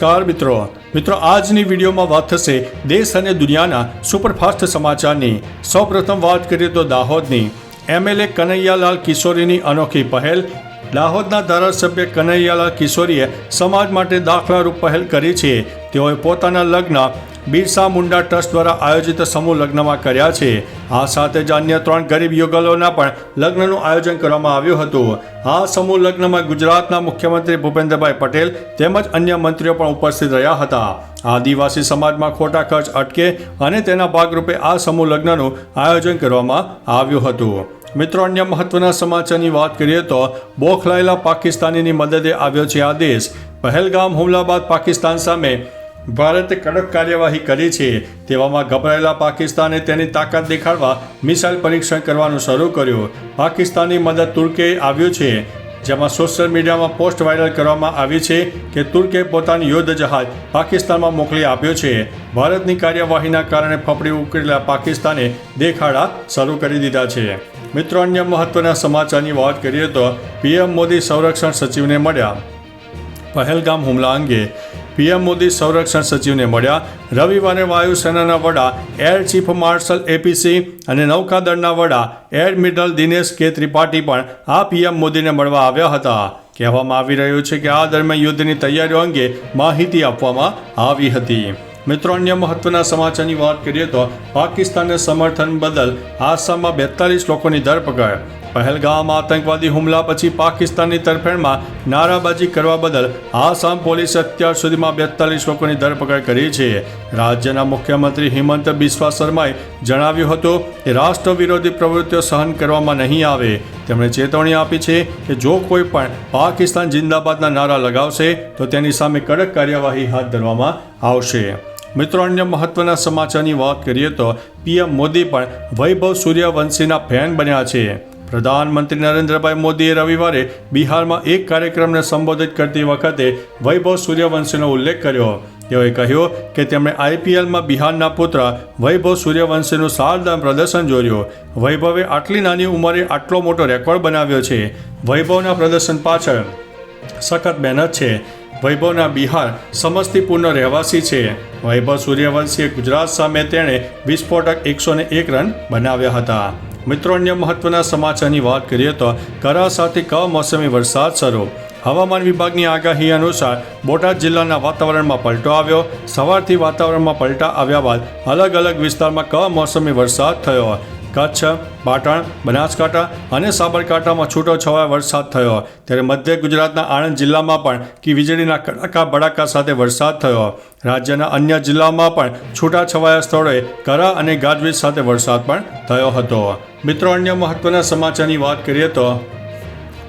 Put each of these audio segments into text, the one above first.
નમસ્કાર મિત્રો. મિત્રો, આજની વિડીયોમાં વાત થશે દેશ અને દુનિયાના સુપરફાસ્ટ સમાચારની. સૌપ્રથમ વાત કરીએ તો દાહોદની. એમએલએ કનૈયાલાલ કિશોરીની અનોખી પહેલ. દાહોદના ધારાસભ્ય કનૈયાલાલ કિશોરીએ સમાજ માટે દાખલારૂપ પહેલ કરી છે. તેઓએ પોતાના લગ્ન બિરસા મુંડા ટ્રસ્ટ દ્વારા આયોજિત સમૂહ લગ્નમાં કર્યા છે. આ સાથે જ અન્ય ત્રણ ગરીબ યુગલોના પણ લગ્નનું આયોજન કરવામાં આવ્યું હતું. આ સમૂહ લગ્નમાં ગુજરાતના મુખ્યમંત્રી ભૂપેન્દ્રભાઈ પટેલ તેમજ અન્ય મંત્રીઓ પણ ઉપસ્થિત રહ્યા હતા. આદિવાસી સમાજમાં ખોટા ખર્ચ અટકે અને તેના ભાગરૂપે આ સમૂહ લગ્નનું આયોજન કરવામાં આવ્યું હતું. મિત્રો, અન્ય મહત્વના સમાચારની વાત કરીએ તો બોખલાયેલા પાકિસ્તાનીની મદદે આવ્યો છે આ દેશ પહેલગામ હુમલા બાદ પાકિસ્તાન સામે ભારતે કડક કાર્યવાહી કરી છે. તેવામાં ગભરાયેલા પાકિસ્તાને તેની તાકાત દેખાડવા મિસાઇલ પરીક્ષણ કરવાનું શરૂ કર્યું. પાકિસ્તાનની મદદ તુર્કે આવ્યું છે. જેમાં સોશિયલ મીડિયામાં પોસ્ટ વાયરલ કરવામાં આવી છે કે તુર્કે પોતાનું યુદ્ધ જહાજ પાકિસ્તાનમાં મોકલી આપ્યો છે. ભારતની કાર્યવાહીના કારણે ફફડી ઉકેલેલા પાકિસ્તાને દેખાડા શરૂ કરી દીધા છે. મિત્રો, અન્ય મહત્વના સમાચારની વાત કરીએ તો પીએમ મોદી સંરક્ષણ સચિવને મળ્યા. પહેલગામ હુમલા અંગે પીએમ મોદી સંરક્ષણ સચિવને મળ્યા. રવિવારે વાયુસેનાના વડા એર ચીફ માર્શલ એપીસી અને નૌકાદળના વડા એડમિરલ દિનેશ કે ત્રિપાઠી પણ આ પીએમ મોદીને મળવા આવ્યા હતા. કહેવામાં આવી રહ્યું છે કે આ દરમિયાન યુદ્ધની તૈયારીઓ અંગે માહિતી આપવામાં આવી હતી. મિત્રો, અન્ય મહત્વના સમાચારની વાત કરીએ તો પાકિસ્તાનને સમર્થન બદલ આસામમાં બેતાલીસ લોકોની ધરપકડ. પહેલગામ આતંકવાદી હુમલા પછી પાકિસ્તાનની તરફેણમાં નારાબાજી કરવા બદલ આસામ પોલીસે અત્યાર સુધીમાં બેતાલીસ લોકોની ધરપકડ કરી છે. રાજ્યના મુખ્યમંત્રી હિમંત બિસ્વા શર્માએ જણાવ્યું હતું કે રાષ્ટ્ર વિરોધી પ્રવૃત્તિઓ સહન કરવામાં નહીં આવે. તેમણે ચેતવણી આપી છે કે જો કોઈ પણ પાકિસ્તાન જિંદાબાદના નારા લગાવશે, તો તેની સામે કડક કાર્યવાહી હાથ ધરવામાં આવશે. મિત્રો, અન્ય મહત્વના સમાચારની વાત કરીએ તો પીએમ મોદી પણ વૈભવ સૂર્યવંશીના ફેન બન્યા છે. પ્રધાનમંત્રી નરેન્દ્રભાઈ મોદીએ રવિવારે બિહારમાં એક કાર્યક્રમને સંબોધિત કરતી વખતે વૈભવ સૂર્યવંશીનો ઉલ્લેખ કર્યો. તેઓએ કહ્યું કે તેમણે આઈપીએલમાં બિહારના પુત્ર વૈભવ સૂર્યવંશીનું શારદાન પ્રદર્શન જોયું વૈભવે આટલી નાની ઉંમરે આટલો મોટો રેકોર્ડ બનાવ્યો છે. વૈભવના પ્રદર્શન પાછળ સખત મહેનત છે. વૈભવના બિહાર સમસ્તીપુરનો રહેવાસી છે. વૈભવ સૂર્યવંશીએ ગુજરાત સામે તેણે વિસ્ફોટક એકસો એક રન બનાવ્યા હતા. મિત્રો, અન્ય મહત્વના સમાચારની વાત કરીએ તો કરા સાથે કમોસમી વરસાદ શરૂ. હવામાન વિભાગની આગાહી અનુસાર બોટાદ જિલ્લાના વાતાવરણમાં પલટો આવ્યો. સવારથી વાતાવરણમાં પલટા આવ્યા બાદ અલગ અલગ વિસ્તારમાં કમોસમી વરસાદ થયો. કચ્છ, પાટણ, બનાસકાંઠા અને સાબરકાંઠામાં છૂટો છવાયો વરસાદ થયો. ત્યારે મધ્ય ગુજરાતના આણંદ જિલ્લામાં પણ કે વીજળીના કડાકા બડાકા સાથે વરસાદ થયો. રાજ્યના અન્ય જિલ્લામાં પણ છૂટા છવાયા સ્થળોએ કરા અને ગાજવીજ સાથે વરસાદ પણ થયો હતો. મિત્રો, અન્ય મહત્વના સમાચારની વાત કરીએ તો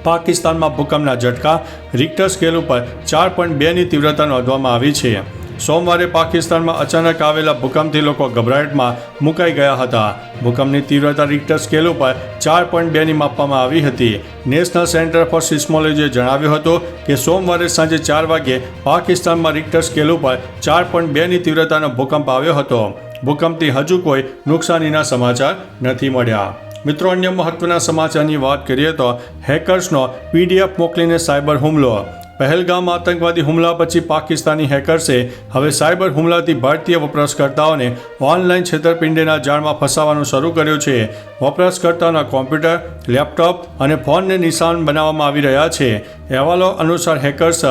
પાકિસ્તાનમાં ભૂકંપના ઝટકા, રિક્ટર સ્કેલ ઉપર ચાર પોઈન્ટ બેની તીવ્રતા નોંધવામાં આવી છે. સોમવારે પાકિસ્તાનમાં અચાનક આવેલા ભૂકંપથી લોકો ગભરાટમાં મુકાઈ ગયા હતા. ભૂકંપની તીવ્રતા રિક્ટર સ્કેલ ઉપર ચાર પોઈન્ટ બેની માપવામાં આવી હતી. નેશનલ સેન્ટર ફોર સિસ્મોલોજીએ જણાવ્યું હતું કે સોમવારે સાંજે ચાર વાગ્યે પાકિસ્તાનમાં રિક્ટર સ્કેલ ઉપર ચાર પોઈન્ટ બેની તીવ્રતાનો ભૂકંપ આવ્યો હતો. ભૂકંપથી હજુ કોઈ નુકસાનીના સમાચાર નથી મળ્યા. મિત્રો, અન્ય મહત્વના સમાચારની વાત કરીએ તો હેકર્સનો પીડીએફ મોકલીને સાયબર હુમલો. પહેલગામ આતંકવાદી હુમલા પછી પાકિસ્તાની હેકર્સે હવે સાયબર હુમલાથી ભારતીય વપરાશકર્તાઓને ઓનલાઈન છેતરપિંડીના જાળમાં ફસાવાનું શરૂ કર્યું છે. વપરાશકર્તાઓના કોમ્પ્યુટર, લેપટોપ અને ફોનને નિશાન બનાવવામાં આવી રહ્યા છે. અહેવાલો અનુસાર હેકર્સ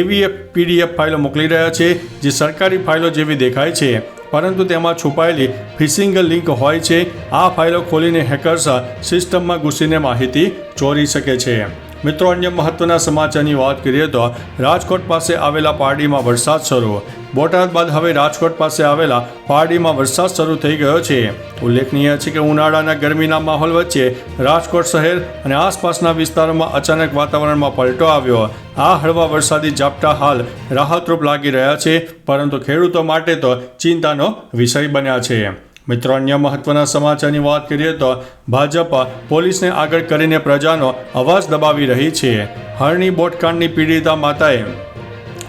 એવી પીડીએફ ફાઇલો મોકલી રહ્યા છે, જે સરકારી ફાઇલો જેવી દેખાય છે. પરંતુ તેમાં છુપાયેલી ફિશિંગ લિંક હોય છે. આ ફાઇલો ખોલીને હેકર્સ સિસ્ટમમાં ઘૂસીને માહિતી ચોરી શકે છે. મિત્રો, અન્ય મહત્વના સમાચારની વાત કરીએ તો રાજકોટ પાસે આવેલા પારડીમાં વરસાદ શરૂ. બોટાદ બાદ હવે રાજકોટ પાસે આવેલા પારડીમાં વરસાદ શરૂ થઈ ગયો છે. ઉલ્લેખનીય છે કે ઉનાળાના ગરમીના માહોલ વચ્ચે રાજકોટ શહેર અને આસપાસના વિસ્તારોમાં અચાનક વાતાવરણમાં પલટો આવ્યો. આ હળવા વરસાદી ઝાપટા હાલ રાહતરૂપ લાગી રહ્યા છે, પરંતુ ખેડૂતો માટે તો ચિંતાનો વિષય બન્યા છે. મિત્રો, અન્ય મહત્વના સમાચારની વાત કરીએ તો ભાજપ પોલીસને આગળ કરીને પ્રજાનો અવાજ દબાવી રહી છે. હરણી બોટકાંડની પીડિતા માતાએ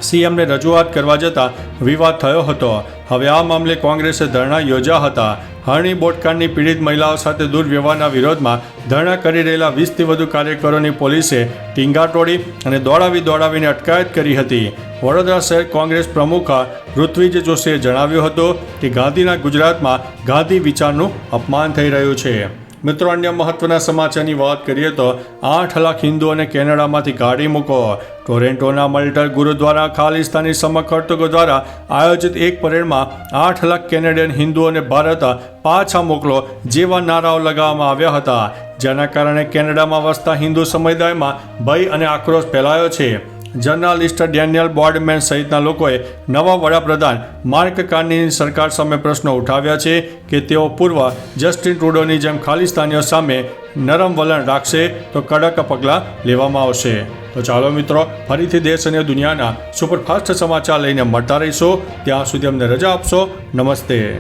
સીએમને રજૂઆત કરવા જતાં વિવાદ થયો હતો. હવે આ મામલે કોંગ્રેસે ધરણા યોજ્યા હતા. હરણી બોટકાંડની પીડિત મહિલાઓ સાથે દુર્વ્યવહારના વિરોધમાં ધરણા કરી રહેલા વીસથી વધુ કાર્યકરોની પોલીસે ટીંગા તોડી અને દોડાવી દોડાવીને અટકાયત કરી હતી. વડોદરા શહેર કોંગ્રેસ પ્રમુખ ઋત્વિજ જોશીએ જણાવ્યું હતું કે ગાંધીના ગુજરાતમાં ગાંધી વિચારનું અપમાન થઈ રહ્યું છે. મિત્રો, અન્ય મહત્વના સમાચારની વાત કરીએ તો આઠ લાખ હિન્દુઓને કેનેડામાંથી કાઢી મૂકો. ટોરેન્ટોના મલ્ટર ગુરુદ્વારા, ખાલિસ્તાની સમકર્તકો દ્વારા આયોજિત એક પરેડમાં આઠ લાખ કેનેડિયન હિન્દુઓને ભારત પાછા મોકલો જેવા નારાઓ લગાવવામાં આવ્યા હતા. જેના કારણે કેનેડામાં વસતા હિન્દુ સમુદાયમાં ભય અને આક્રોશ ફેલાયો છે. જર્નાલિસ્ટ ડેનિયલ બોર્ડમેન સહિતના લોકોએ નવા વડાપ્રધાન માર્ક કાર્નીની સરકાર સામે પ્રશ્નો ઉઠાવ્યા છે કે તેઓ પૂર્વ જસ્ટિન ટ્રુડોની જેમ ખાલિસ્તાનીઓ સામે નરમ વલણ રાખશે તો કડક પગલાં લેવામાં આવશે. તો ચાલો મિત્રો, ફરીથી દેશ અને દુનિયાના સુપરફાસ્ટ સમાચાર લઈને મળતા રહીશો. ત્યાં સુધી અમને રજા આપશો. નમસ્તે.